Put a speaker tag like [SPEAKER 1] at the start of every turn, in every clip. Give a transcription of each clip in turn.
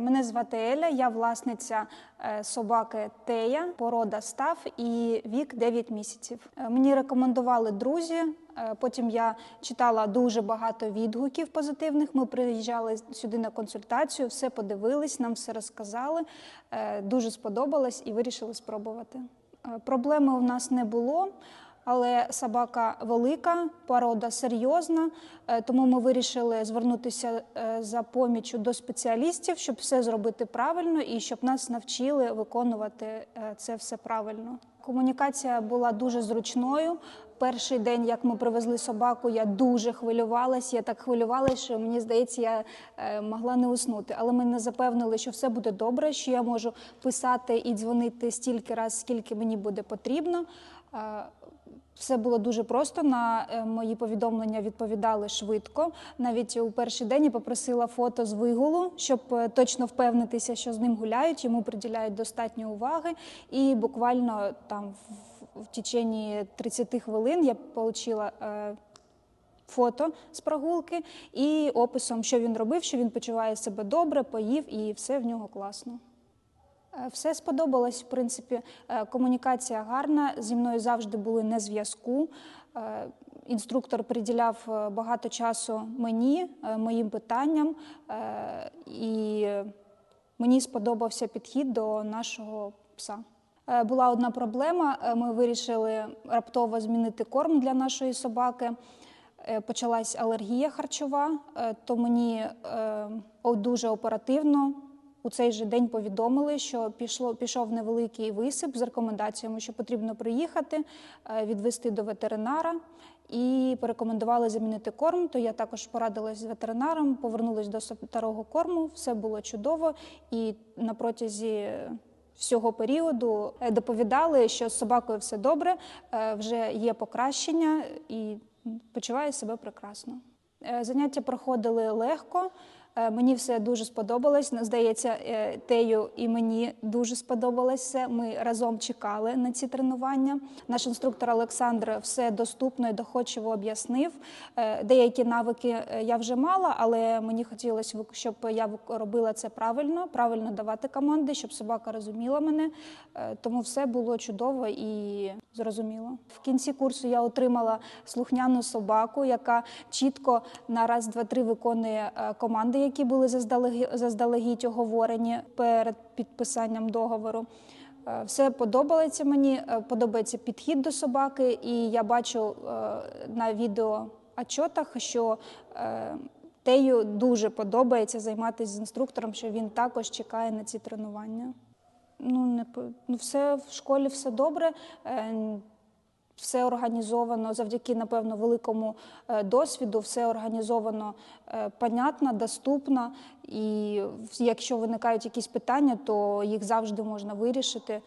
[SPEAKER 1] Мене звати Еля, я власниця е, собаки Тея, порода став і вік 9 місяців. Е, Мені рекомендували друзі. е, Потім я читала дуже багато відгуків позитивних. Ми приїжджали сюди на консультацію, все подивились, нам все розказали. Дуже сподобалось і вирішили спробувати. Проблеми у нас не було. Але собака велика, порода серйозна, е, тому ми вирішили звернутися е, за помічю до спеціалістів, щоб все зробити правильно і щоб нас навчили виконувати е, це все правильно. Комунікація була дуже зручною. Перший день, як ми привезли собаку, я дуже хвилювалася. Я так хвилювалася, що мені здається, я е, могла не уснути. Але мене запевнили, що все буде добре, що я можу писати і дзвонити стільки разів, скільки мені буде потрібно. Все було дуже просто. На е, мої повідомлення відповідали швидко. Навіть у перший день я попросила фото з вигулу, щоб е, точно впевнитися, що з ним гуляють, йому приділяють достатньо уваги. І буквально там в, течение 30 хвилин я отримала е, фото з прогулки і описом, що він робив, що він почуває себе добре, поїв і все в нього класно. Е, Все сподобалось, в принципі, Е, комунікація гарна. Зі мною завжди були на зв'язку. Е, Інструктор приділяв багато часу мені, моїм питанням, і мені сподобався підхід до нашого пса. Була одна проблема. Ми вирішили раптово змінити корм для нашої собаки. Почалась алергія харчова, то мені дуже оперативно у цей же день повідомили, що пішло, пішов невеликий висип з рекомендаціями, що потрібно приїхати, е, відвести до ветеринара і порекомендували замінити корм. То я також порадилась з ветеринаром, повернулась до старого корму, все було чудово. І на протязі всього періоду е, доповідали, що з собакою все добре, е, вже є покращення і почуває себе прекрасно. Заняття проходили легко. Е, Мені все дуже сподобалось. Здається, е, Тею і мені дуже сподобалось все. Ми разом чекали на ці тренування. Наш інструктор Олександр все доступно і доходчиво об'яснив. Е, Деякі навики я вже мала, але мені хотілося, щоб я робила це правильно, правильно давати команди, щоб собака розуміла мене. Тому все було чудово і зрозуміло. В кінці курсу я отримала слухняну собаку, яка чітко на раз, два, три виконує команди, які були заздалегідь, оговорені перед підписанням договору. Е, Все подобається мені, е, подобається підхід до собаки, і я бачу е, на відео отчотах, що Тею дуже подобається займатися з інструктором, що він також чекає на ці тренування. Ну, не ну, все в школі все добре. Все організовано завдяки, напевно, великому е, досвіду, все організовано е, понятно, доступно. І якщо виникають якісь питання, то їх завжди можна вирішити.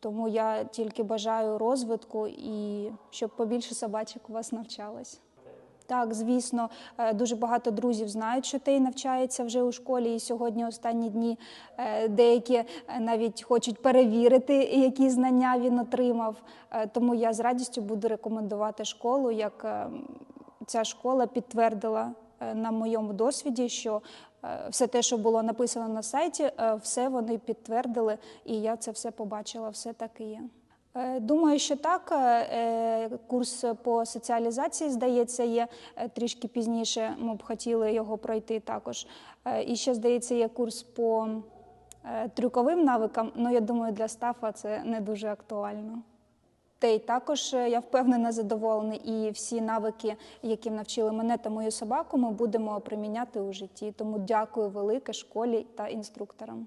[SPEAKER 1] Тому я тільки бажаю розвитку і щоб побільше собачок у вас навчалось. Так, звісно, е, дуже багато друзів знають, що Тей навчається вже у школі, і сьогодні останні дні е, деякі е, навіть хочуть перевірити, які знання він отримав. Тому я з радістю буду рекомендувати школу, як ця школа підтвердила на моєму досвіді, що все те, що було написано на сайті, все вони підтвердили, і я це все побачила, все так є. Е, Думаю, що так. Е, Курс по соціалізації, здається, є е, трішки пізніше. Ми б хотіли його пройти також. Е, І ще, здається, є курс по е, трюковим навикам. Ну, я думаю, для стафа це не дуже актуально. Та й також е, я впевнена задоволений, і всі навики, яким навчили мене та мою собаку, ми будемо приміняти у житті. Тому дякую велике школі та інструкторам.